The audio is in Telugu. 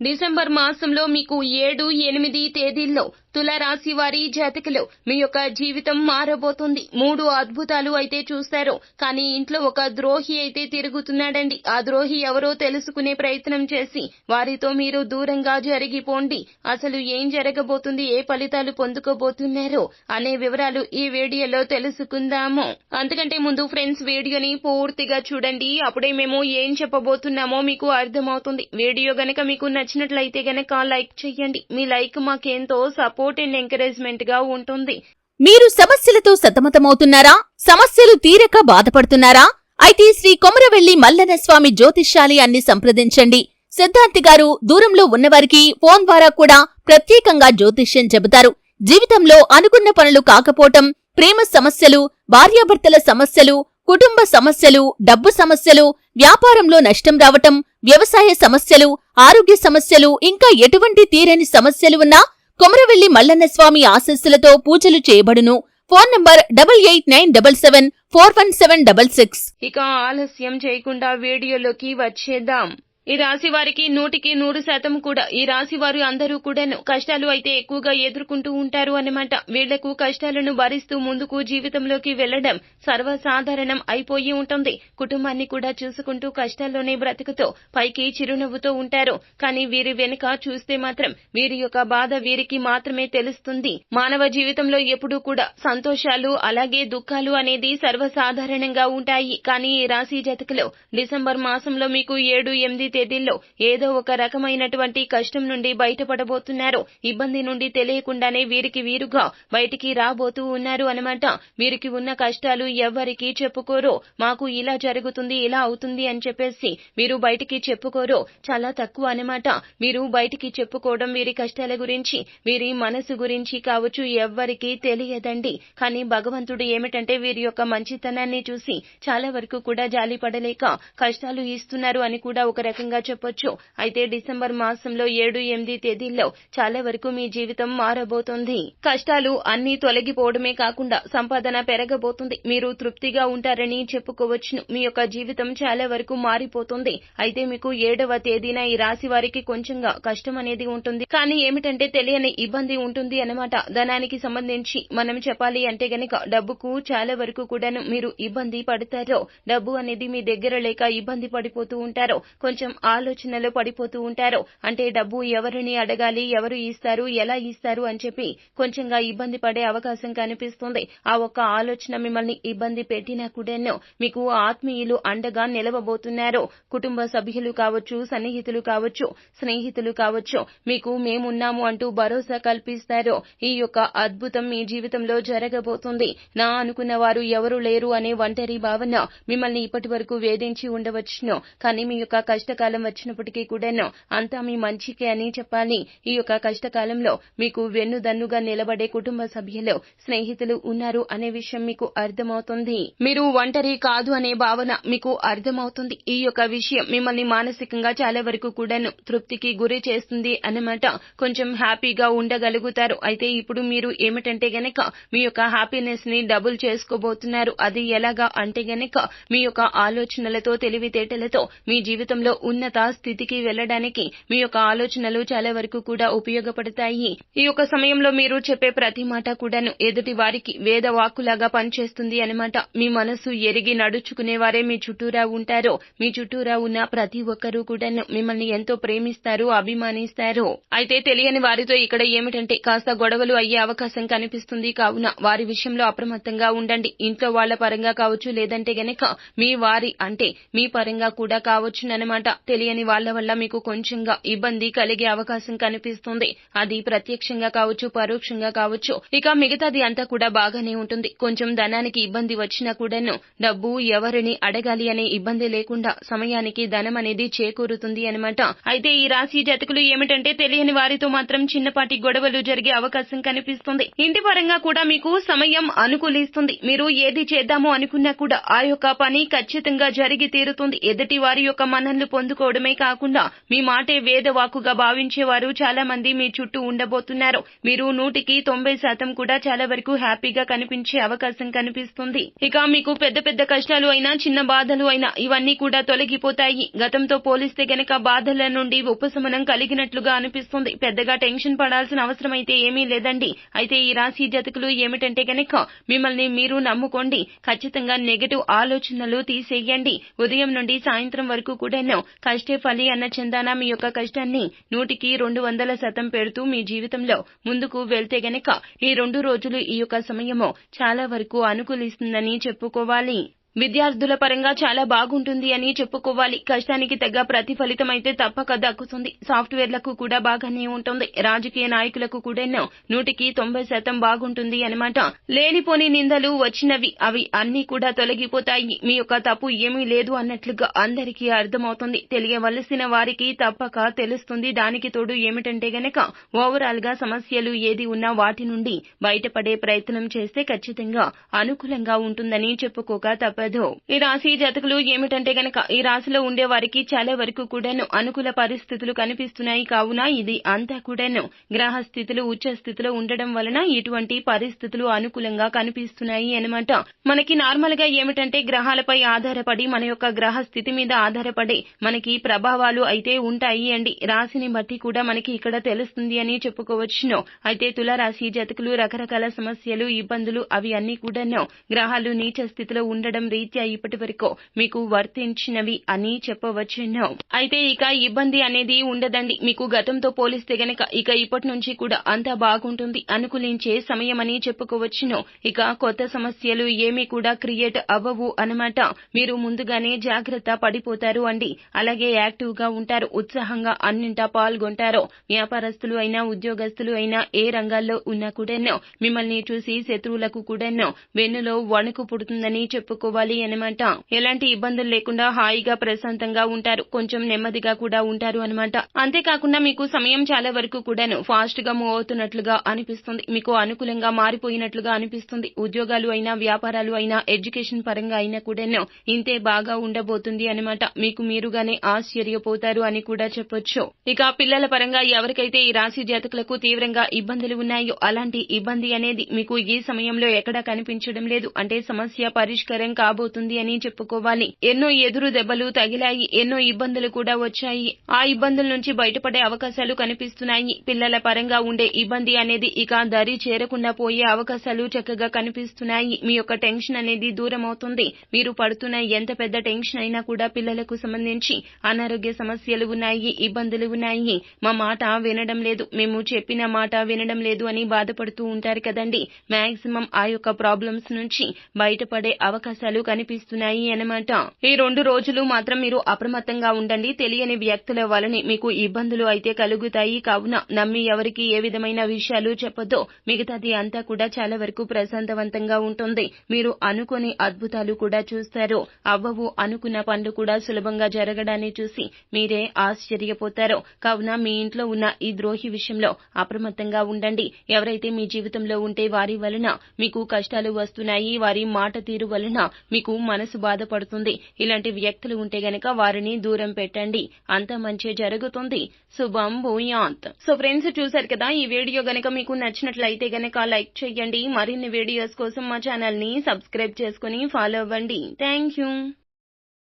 డిసెంబర్ మాసంలో మీకు ఏడు ఎనిమిది తేదీల్లో తులారాశి వారి జాతకులు మీ యొక్క జీవితం మారబోతుంది. మూడు అద్భుతాలు అయితే చూస్తారు. కానీ ఇంట్లో ఒక ద్రోహి అయితే తిరుగుతున్నాడండి. ఆ ద్రోహి ఎవరో తెలుసుకునే ప్రయత్నం చేసి వారితో మీరు దూరంగా జరిగిపోండి. అసలు ఏం జరగబోతుంది? ఏ ఫలితాలు పొందుకోబోతున్నారో అనే వివరాలు ఈ వీడియోలో తెలుసుకుందాము. అంతకంటే ముందు ఫ్రెండ్స్ వీడియోని పూర్తిగా చూడండి. అప్పుడే మేము ఏం చెప్పబోతున్నామో మీకు అర్థమవుతుంది. వీడియో గనక మీకు నచ్చినట్లయితే గనక లైక్ చేయండి మీ లైక్ మాకెంతో సపోర్ట్ అండ్ ఎంకరేజ్మెంట్గా ఉంటుంది. మీరు సమస్యలతో సతమతమవుతున్నారా? సమస్యలు తీరక బాధపడుతున్నారా? అయితే శ్రీ కొమరవెల్లి మల్లన స్వామి జ్యోతిష్యాలయాన్ని సంప్రదించండి. సిద్ధార్థి గారు దూరంలో ఉన్నవారికి ఫోన్ ద్వారా కూడా ప్రత్యేకంగా జ్యోతిష్యం చెబుతారు. జీవితంలో అనుకున్న పనులు కాకపోవటం ప్రేమ సమస్యలు భార్యాభర్తల సమస్యలు కుటుంబ సమస్యలు డబ్బు సమస్యలు వ్యాపారంలో నష్టం రావటం వ్యవసాయ సమస్యలు ఆరోగ్య సమస్యలు ఇంకా ఎటువంటి తీరని సమస్యలు ఉన్నా కొమరవెల్లి మల్లన్న స్వామి ఆశస్సులతో పూజలు చేయబడును. Phone number double eight nine double seven four one seven double six. ఇక ఆలస్యం చేయకుండా వీడియోలోకి వచ్చేద్దాం. ఈ రాశి వారికి నూటికి నూరు శాతం కూడా ఈ రాశి వారు అందరూ కూడాను కష్టాలు అయితే ఎక్కువగా ఎదుర్కొంటూ ఉంటారు అన్నమాట వీళ్ళకు కష్టాలను భరిస్తూ ముందుకు జీవితంలోకి వెళ్ళడం సర్వసాధారణం అయిపోయి ఉంటుంది. కుటుంబాన్ని కూడా చూసుకుంటూ కష్టాల్లోనే బ్రతుకుతూ పైకి చిరునవ్వుతో ఉంటారు. కానీ వీరి వెనుక చూస్తే మాత్రం వీరి యొక్క బాధ వీరికి మాత్రమే తెలుస్తుంది. మానవ జీవితంలో ఎప్పుడూ కూడా సంతోషాలు అలాగే దుఃఖాలు అనేది సర్వసాధారణంగా ఉంటాయి. కానీ ఈ రాశి జతకలో డిసెంబర్ మాసంలో మీకు ఏడు ఎనిమిది తేదీల్లో ఏదో ఒక రకమైనటువంటి కష్టం నుండి బయటపడబోతున్నారు. ఇబ్బంది నుండి తెలియకుండానే వీరికి వీరుగా బయటికి రాబోతూ ఉన్నారు అనమాట వీరికి ఉన్న కష్టాలు ఎవ్వరికీ చెప్పుకోరు. మాకు ఇలా జరుగుతుంది ఇలా అవుతుంది అని చెప్పేసి వీరు బయటికి చెప్పుకోరు. చాలా తక్కువ అనమాట వీరు బయటికి చెప్పుకోవడం వీరి కష్టాల గురించి వీరి మనసు గురించి కావచ్చు ఎవ్వరికీ తెలియదండి. కానీ భగవంతుడు ఏమిటంటే వీరి యొక్క మంచితనాన్ని చూసి చాలా వరకు కూడా జాలి పడలేక కష్టాలు ఇస్తున్నారు అని కూడా ఒక రకంగా చెప్పొచ్చు. అయితే డిసెంబర్ మాసంలో ఏడు ఎనిమిది తేదీల్లో చాలా వరకు మీ జీవితం మారబోతోంది. కష్టాలు అన్ని తొలగిపోవడమే కాకుండా సంపాదన పెరగబోతుంది. మీరు తృప్తిగా ఉంటారని చెప్పుకోవచ్చును. మీ యొక్క జీవితం చాలా వరకు మారిపోతుంది. అయితే మీకు ఏడవ తేదీన ఈ రాశి వారికి కొంచెంగా కష్టం అనేది ఉంటుంది. కానీ ఏమిటంటే తెలియని ఇబ్బంది ఉంటుంది అన్నమాట. ధనానికి సంబంధించి మనం చెప్పాలి అంటే గనక డబ్బుకు చాలా వరకు కూడాను మీరు ఇబ్బంది పడతారో డబ్బు అనేది మీ దగ్గర లేక ఇబ్బంది పడిపోతూ ఉంటారో కొంచెం ఆలోచనలో పడిపోతూ ఉంటారో. అంటే డబ్బు ఎవరిని అడగాలి ఎవరు ఇస్తారు ఎలా ఇస్తారు అని చెప్పి కొంచెంగా ఇబ్బంది పడే అవకాశం కనిపిస్తుంది. ఆ ఒక్క ఆలోచన మిమ్మల్ని ఇబ్బంది పెట్టినా కూడాను మీకు ఆత్మీయులు అండగా నిలవబోతున్నారు. కుటుంబ సభ్యులు కావచ్చు సన్నిహితులు కావచ్చు స్నేహితులు కావచ్చు మీకు మేమున్నాము అంటూ భరోసా కల్పిస్తారు. ఈ యొక్క అద్భుతం మీ జీవితంలో జరగబోతుంది. నా అనుకున్న వారు ఎవరు లేరు అనే ఒంటరి భావన మిమ్మల్ని ఇప్పటి వరకు వేధించి ఉండవచ్చును. కానీ మీ యొక్క కష్టకాలం వచ్చినప్పటికీ కూడాను అంతా మీ మంచికే అని చెప్పాలి. ఈ యొక్క కష్టకాలంలో మీకు వెన్నుదన్నుగా నిలబడే కుటుంబ సభ్యులు స్నేహితులు ఉన్నారు అనే విషయం మీకు అర్థమవుతుంది. మీరు ఒంటరి కాదు అనే భావన మీకు అర్థమవుతుంది. ఈ యొక్క విషయం మిమ్మల్ని మానసికంగా చాలా వరకు కూడాను తృప్తికి గురి చేస్తుంది అన్నమాట. కొంచెం హ్యాపీగా ఉండగలుగుతారు. అయితే ఇప్పుడు మీరు ఏమిటంటే గనక మీ యొక్క హ్యాపీనెస్ని డబుల్ చేసుకోబోతున్నారు. అది ఎలాగా అంటే గనక మీ యొక్క ఆలోచనలతో తెలివితేటలతో మీ జీవితంలో ఉన్నత స్థితికి వెళ్ళడానికి మీ యొక్క ఆలోచనలు చాలా వరకు కూడా ఉపయోగపడతాయి. ఈ యొక్క సమయంలో మీరు చెప్పే ప్రతి మాట కూడాను ఎదుటి వారికి వేద వాక్కులాగా పనిచేస్తుంది అనమాట మీ మనసు ఎరిగి నడుచుకునే వారే మీ చుట్టూరా ఉంటారో. మీ చుట్టూరా ఉన్న ప్రతి ఒక్కరూ కూడాను మిమ్మల్ని ఎంతో ప్రేమిస్తారు అభిమానిస్తారు. అయితే తెలియని వారితో ఇక్కడ ఏమిటంటే కాస్త గొడవలు అయ్యే అవకాశం కనిపిస్తుంది. కావున వారి విషయంలో అప్రమత్తంగా ఉండండి. ఇంట్లో వాళ్ళ పరంగా కావచ్చు లేదంటే గనక మీ వారి అంటే మీ పరంగా కూడా కావచ్చునమాట తెలియని వాళ్ళ వల్ల మీకు కొంచెంగా ఇబ్బంది కలిగే అవకాశం కనిపిస్తుంది. అది ప్రత్యక్షంగా కావచ్చు పరోక్షంగా కావచ్చు. ఇక మిగతాది అంతా కూడా బాగానే ఉంటుంది. కొంచెం ధనానికి ఇబ్బంది వచ్చినా కూడాను డబ్బు ఎవరిని అడగాలి అనే ఇబ్బంది లేకుండా సమయానికి ధనం అనేది చేకూరుతుంది అనమాట అయితే ఈ రాశి జాతకులు ఏమిటంటే తెలియని వారితో మాత్రం చిన్నపాటి గొడవలు జరిగే అవకాశం కనిపిస్తుంది. ఇంటి పరంగా కూడా మీకు సమయం అనుకూలిస్తుంది. మీరు ఏది చేద్దామో అనుకున్నా కూడా ఆ యొక్క పని ఖచ్చితంగా జరిగి తీరుతుంది. ఎదుటి వారి యొక్క మన్ననలు పొంది అందుకోవడమే కాకుండా మీ మాటే వేదవాకుగా భావించేవారు చాలా మంది మీ చుట్టూ ఉండబోతున్నారు. మీరు నూటికి తొంభై శాతం కూడా చాలా వరకు హ్యాపీగా కనిపించే అవకాశం కనిపిస్తుంది. ఇక మీకు పెద్ద పెద్ద కష్టాలు అయినా చిన్న బాధలు అయినా ఇవన్నీ కూడా తొలగిపోతాయి. గతంతో పోలిస్తే గనక బాధల నుండి ఉపశమనం కలిగినట్లుగా అనిపిస్తుంది. పెద్దగా టెన్షన్ పడాల్సిన అవసరం అయితే ఏమీ లేదండి. అయితే ఈ రాశి జతకులు ఏమిటంటే గనక మిమ్మల్ని మీరు నమ్ముకోండి. ఖచ్చితంగా నెగటివ్ ఆలోచనలు తీసేయండి. ఉదయం నుండి సాయంత్రం వరకు కూడాను కష్టే ఫలి అన్న చందాన మీ యొక్క కష్టాన్ని నూటికి రెండు వందల శాతం పెడుతూ మీ జీవితంలో ముందుకు వెళ్తే గనక ఈ రెండు రోజులు ఈ యొక్క సమయము చాలా వరకు అనుకూలిస్తుందని చెప్పుకోవాలి. విద్యార్థుల పరంగా చాలా బాగుంటుంది అని చెప్పుకోవాలి. కష్టానికి తగ్గ ప్రతిఫలితం అయితే తప్పక దక్కుతుంది. సాఫ్ట్వేర్లకు కూడా బాగానే ఉంటుంది. రాజకీయ నాయకులకు కూడా నూటికి తొంభై శాతం బాగుంటుంది అనమాట లేనిపోని నిందలు వచ్చినవి. అవి అన్ని కూడా తొలగిపోతాయి. మీ యొక్క తప్పు ఏమీ లేదు అన్నట్లుగా అందరికీ అర్థమవుతుంది. తెలియవలసిన వారికి తప్పక తెలుస్తుంది. దానికి తోడు ఏమిటంటే గనక ఓవరాల్గా సమస్యలు ఏది ఉన్నా వాటి నుండి బయటపడే ప్రయత్నం చేస్తే ఖచ్చితంగా అనుకూలంగా ఉంటుందని చెప్పుకోక తప్ప తప్పదు ఈ రాశి జాతకులు ఏమిటంటే గనక ఈ రాశిలో ఉండే వారికి చాలా వరకు కూడాను అనుకూల పరిస్థితులు కనిపిస్తున్నాయి. కావున ఇది అంతా కూడాను గ్రహ స్థితులు ఉచ్చ స్థితిలో ఉండడం వలన ఇటువంటి పరిస్థితులు అనుకూలంగా కనిపిస్తున్నాయి అనమాట మనకి నార్మల్గా ఏమిటంటే గ్రహాలపై ఆధారపడి మన యొక్క గ్రహ స్థితి మీద ఆధారపడి మనకి ప్రభావాలు అయితే ఉంటాయి అండి. రాశిని బట్టి కూడా మనకి ఇక్కడ తెలుస్తుంది అని చెప్పుకోవచ్చును. అయితే తులారాశి జాతకులు రకరకాల సమస్యలు ఇబ్బందులు అవి అన్ని కూడాను గ్రహాలు నీచ స్థితిలో ఉండడం రీత్యా ఇప్పటి వరకు మీకు వర్తించినవి అని చెప్పవచ్చును. అయితే ఇక ఇబ్బంది అనేది ఉండదండి. మీకు గతంతో పోలిస్తే గనక ఇక ఇప్పటి నుంచి కూడా అంతా బాగుంటుంది అనుకూలించే సమయం అని చెప్పుకోవచ్చును. ఇక కొత్త సమస్యలు ఏమీ కూడా క్రియేట్ అవ్వవు అనమాట మీరు ముందుగానే జాగ్రత్త పడిపోతారు అండి. అలాగే యాక్టివ్గా ఉంటారు ఉత్సాహంగా అన్నింటా పాల్గొంటారు. వ్యాపారస్తులు అయినా ఉద్యోగస్తులు అయినా ఏ రంగాల్లో ఉన్నా కూడాను మిమ్మల్ని చూసి శత్రువులకు కూడాను వెన్నులో వణుకు పుడుతుందని చెప్పుకోవాలి. అనమాట. ఎలాంటి ఇబ్బందులు లేకుండా హాయిగా ప్రశాంతంగా ఉంటారు. కొంచెం నెమ్మదిగా కూడా ఉంటారు అనమాట. అంతేకాకుండా మీకు సమయం చాలా వరకు కూడాను ఫాస్ట్గా మూవ్ అవుతున్నట్లుగా అనిపిస్తుంది. మీకు అనుకూలంగా మారిపోయినట్లుగా అనిపిస్తుంది. ఉద్యోగాలు అయినా వ్యాపారాలు అయినా ఎడ్యుకేషన్ పరంగా అయినా కూడాను ఇంతే బాగా ఉండబోతుంది అనమాట. మీకు మీరుగానే ఆశ్చర్యపోతారు అని కూడా చెప్పొచ్చు. ఇక పిల్లల పరంగా ఎవరికైతే ఈ రాశి జాతకులకు తీవ్రంగా ఇబ్బందులు ఉన్నాయో అలాంటి ఇబ్బంది అనేది మీకు ఈ సమయంలో ఎక్కడా కనిపించడం లేదు. అంటే సమస్య పరిష్కారం రాబోతుంది అని చెప్పుకోవాలి. ఎన్నో ఎదురు దెబ్బలు తగిలాయి ఎన్నో ఇబ్బందులు కూడా వచ్చాయి. ఆ ఇబ్బందుల నుంచి బయటపడే అవకాశాలు కనిపిస్తున్నాయి. పిల్లల పరంగా ఉండే ఇబ్బంది అనేది ఇక దరి చేరకుండా పోయే అవకాశాలు చక్కగా కనిపిస్తున్నాయి. మీ యొక్క టెన్షన్ అనేది దూరం అవుతుంది. మీరు పడుతున్న ఎంత పెద్ద టెన్షన్ అయినా కూడా పిల్లలకు సంబంధించి అనారోగ్య సమస్యలు ఉన్నాయి ఇబ్బందులు ఉన్నాయి. మా మాట వినడం లేదు. మేము చెప్పిన మాట వినడం లేదు అని బాధపడుతూ ఉంటారు కదండి. మాక్సిమం ఆ యొక్క ప్రాబ్లమ్స్ నుంచి బయటపడే అవకాశాలు కనిపిస్తున్నాయి అన్నమాట. ఈ రెండు రోజులు మాత్రం మీరు అప్రమత్తంగా ఉండండి. తెలియని వ్యక్తుల వలన మీకు ఇబ్బందులు అయితే కలుగుతాయి. కావున నమ్మి ఎవరికి ఏ విధమైన విషయాలు చెప్పొద్దు మిగతాది అంతా కూడా చాలా వరకు ప్రశాంతవంతంగా ఉంటుంది. మీరు అనుకోని అద్భుతాలు కూడా చూస్తారు. అవ్వవు అనుకున్న పనులు కూడా సులభంగా జరగడాన్ని చూసి మీరే ఆశ్చర్యపోతారు. కావున మీ ఇంట్లో ఉన్న ఈ ద్రోహి విషయంలో అప్రమత్తంగా ఉండండి. ఎవరైతే మీ జీవితంలో ఉంటే వారి వలన మీకు కష్టాలు వస్తున్నాయి వారి మాట తీరు వలన మీకు మనసు బాధపడుతుంది. ఇలాంటి వ్యక్తులు ఉంటే గనక వారిని దూరం పెట్టండి. అంత మంచి జరుగుతుంది. శుభం భూయాంత్. సో ఫ్రెండ్స్ చూసారు కదా ఈ వీడియో గనక మీకు నచ్చినట్లయితే గనక లైక్ చేయండి. మరిన్ని వీడియోస్ కోసం మా ఛానల్ని సబ్స్క్రైబ్ చేసుకుని ఫాలో అవ్వండి. Thank you